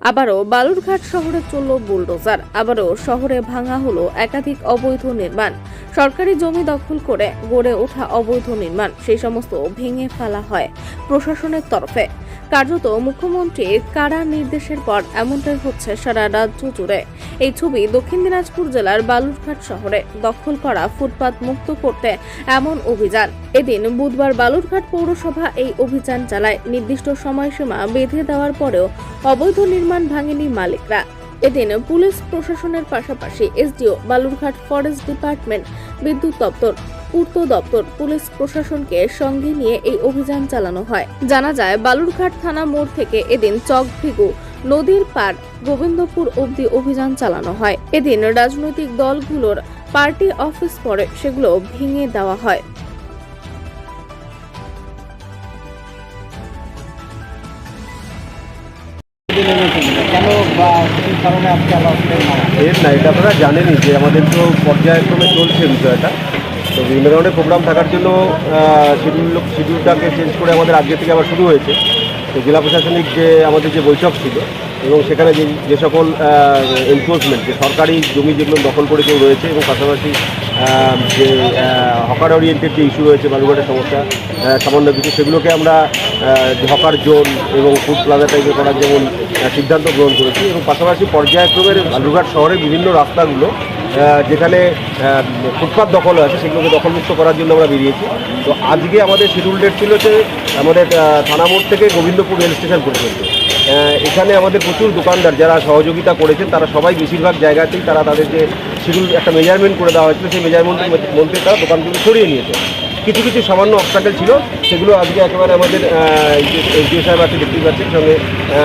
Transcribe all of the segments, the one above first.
আবারও বালুরঘাট শহরে চলল বুলডোজার। আবারও শহরে ভাঙা হলো একাধিক অবৈধ নির্মাণ। সরকারি জমি দখল করে গড়ে ওঠা অবৈধ নির্মাণ, সেই সমস্ত ভেঙে ফেলা হয় প্রশাসনের তরফে। কার্যত মুখ্যমন্ত্রীর কারা নির্দেশের পর এমনটাই হচ্ছে সারা রাজ্য জুড়ে। এই ছবি দক্ষিণ দিনাজপুর জেলার বালুরঘাট শহরে দখল করা ফুটপাত মুক্ত করতে এমন অভিযান। এদিন বুধবার বালুরঘাট পৌরসভা এই অভিযান চালায়। নির্দিষ্ট সময়সীমা বেঁধে দেওয়ার পরেও অবৈধ নির্মাণ ভাঙেনি মালিকরা। এদিন পুলিশ প্রশাসনের পাশাপাশি এসডিও, বালুরঘাট ফরেস্ট ডিপার্টমেন্ট, বিদ্যুৎ দপ্তর, পূর্ত দপ্তর, পুলিশ প্রশাসনকে সঙ্গে নিয়ে এই অভিযান চালানো হয়। জানা যায়, বালুরঘাট থানা মোড় থেকে এদিন চকভিগু নদীর পার গোবিন্দপুর অবধি অভিযান চালানো হয়। এদিন রাজনৈতিক দলগুলোর পার্টি অফিস পরে সেগুলো ভেঙে দেওয়া হয়। এর না, এটা আপনারা জানেনই যে আমাদের তো পর্যায়ক্রমে চলছে বিষয়টা। তো বিভিন্ন ধরনের প্রোগ্রাম থাকার জন্য শিডিউল শিডিউলটাকে চেঞ্জ করে আমাদের আজকে থেকে আবার শুরু হয়েছে। তো জেলা প্রশাসনিক যে আমাদের যে বৈঠক ছিল এবং সেখানে যে যে সকল এনফোর্সমেন্ট যে সরকারি জমি যেগুলো দখল করে কেউ রয়েছে এবং পাশাপাশি যে হকার ওরিয়েন্টেড যে ইস্যু রয়েছে বালুঘাটের সমস্যা সামান্য কিছু সেগুলোকে আমরা হকার জোন এবং ফুড প্লাজা টাইপের করার যেমন সিদ্ধান্ত গ্রহণ করেছি এবং পাশাপাশি পর্যায়ক্রমের বালুরঘাট শহরের বিভিন্ন রাস্তাগুলো যেখানে আহ, ফুটপাত দখল আছে সেগুলোকে দখলমুক্ত করার জন্য আমরা বেরিয়েছি। তো আজকে আমাদের শিডিউল ডেট ছিল যে আমাদের থানা মোড় থেকে গোবিন্দপুর রেল স্টেশন পর্যন্ত। এখানে আমাদের প্রচুর দোকানদার যারা সহযোগিতা করেছেন, তারা সবাই বেশিরভাগ জায়গাতেই তারা তাদের যে শিডিউল, একটা মেজারমেন্ট করে দেওয়া হয়েছিল। সেই মেজারমেন্টের মধ্যে তারা দোকানগুলো সরিয়ে নিয়েছে। কিছু কিছু সামান্য অবস্টাকেল ছিল, সেগুলো আজকে একেবারে আমাদের এসডিও সাহেব আছে, দেখতেই পাচ্ছেন, সঙ্গে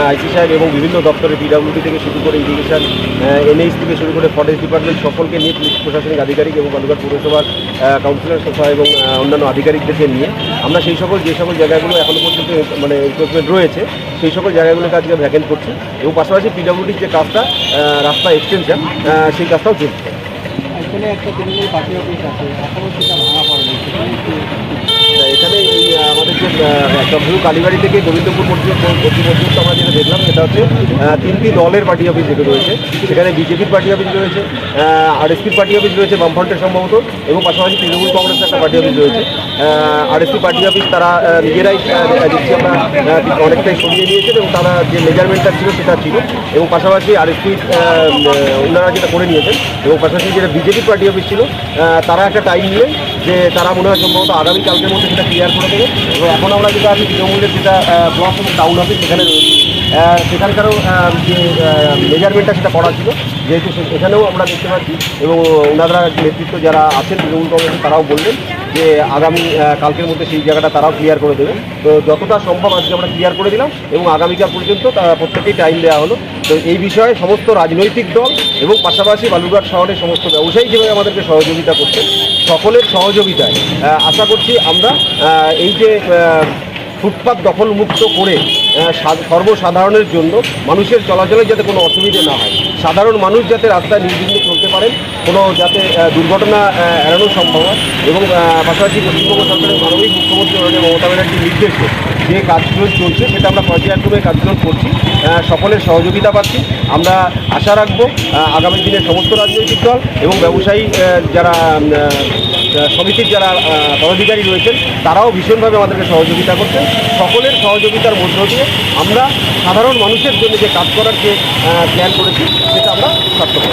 আইসি সাহেব এবং বিভিন্ন দপ্তরে পিডাব্লিউডি থেকে শুরু করে ইরিগেশন এনএইচ থেকে শুরু করে ফরেস্ট ডিপার্টমেন্ট সকলকে নিয়ে পুলিশ প্রশাসনিক আধিকারিক এবং বালুঘাট পৌরসভার কাউন্সিলর সভা এবং অন্যান্য আধিকারিকদেরকে নিয়ে আমরা সেই সকল, যে সকল জায়গাগুলো এখনও পর্যন্ত মানে এনফোর্সমেন্ট রয়েছে, সেই সকল জায়গাগুলোকে আজকে ভ্যাকেন্ট করছি এবং পাশাপাশি পিডাব্লিউডির যে কাজটা রাস্তা এক্সটেনশন সেই কাজটাও চলছে। একটা তৃণমূল পার্টি অফিস আছে এখনও সেটা ভাঙা তা এখানে এই আমাদের যে চন্দ্রপুর কালীবাড়ি থেকে গোবিন্দপুর পর্যন্ত আমরা যেটা দেখলাম, সেটা হচ্ছে তিনটি দলের পার্টি অফিস যেটা রয়েছে। সেখানে বিজেপির পার্টি অফিস রয়েছে আরএসপির পার্টি অফিস রয়েছে বামফ্রন্টের সম্ভবত, এবং পাশাপাশি তৃণমূল কংগ্রেসের একটা পার্টি অফিস রয়েছে। আরএসপি পার্টি অফিস তারা নিজেরাই দেখছি আমরা অনেকটাই সরিয়ে নিয়েছেন এবং তারা যে মেজারমেন্টটা ছিল সেটা ছিল। এবং পাশাপাশি আরএসপি ওনারা যেটা করে নিয়েছেন, এবং পাশাপাশি যেটা বিজেপির পার্টি অফিস ছিল তারা একটা টাইম নিলেন যে তারা মনে হয় সম্ভবত আগামীকালকের মধ্যে সেটা ক্লিয়ার করে দেবে। এবং এখন আমরা যেটা আছি তৃণমূলের যেটা ব্লক এবং টাউন অফিস সেখানে সেখানকারও যে মেজারমেন্টটা সেটা করা ছিল। যেহেতু এখানেও আমরা দেখতে পাচ্ছি এবং ওনারা নেতৃত্ব যারা আছেন তৃণমূল কংগ্রেসের, তারাও বললেন যে আগামী কালকের মধ্যে সেই জায়গাটা তারাও ক্লিয়ার করে দেবে। তো যতটা সম্ভব আজকে আমরা ক্লিয়ার করে দিলাম এবং আগামীকাল পর্যন্ত প্রত্যেকেই টাইম দেওয়া হলো। তো এই বিষয়ে সমস্ত রাজনৈতিক দল এবং পাশাপাশি বালুরঘাট শহরের সমস্ত ব্যবসায়ী যেভাবে আমাদেরকে সহযোগিতা করছেন, সকলের সহযোগিতায় আশা করছি আমরা এই যে ফুটপাত দখলমুক্ত করে সর্বসাধারণের জন্য মানুষের চলাচলে যাতে কোনো অসুবিধে না হয়, সাধারণ মানুষ যাতে রাস্তায় নির্বিঘ্নে চলতে পারেন কোনো যাতে দুর্ঘটনা এড়ানো সম্ভব হয় এবং পাশাপাশি পশ্চিমবঙ্গ সরকারের মানবিক মুখ্যমন্ত্রী মাননীয় মমতা ব্যানার্জির নির্দেশে যে কাজগুলো চলছে সেটা আমরা পর্যায়ক্রমে কাজগুলো করছি সকলের সহযোগিতা পাচ্ছি। আমরা আশা রাখব আগামী দিনে সমস্ত রাজনৈতিক দল এবং ব্যবসায়ী যারা সমিতির যারা পদাধিকারী রয়েছেন, তারাও ভীষণভাবে আমাদেরকে সহযোগিতা করছেন। সকলের সহযোগিতার মধ্য দিয়ে আমরা সাধারণ মানুষের জন্য যে কাজ করার যে প্ল্যান করেছি, সেটা আমরা সার্থক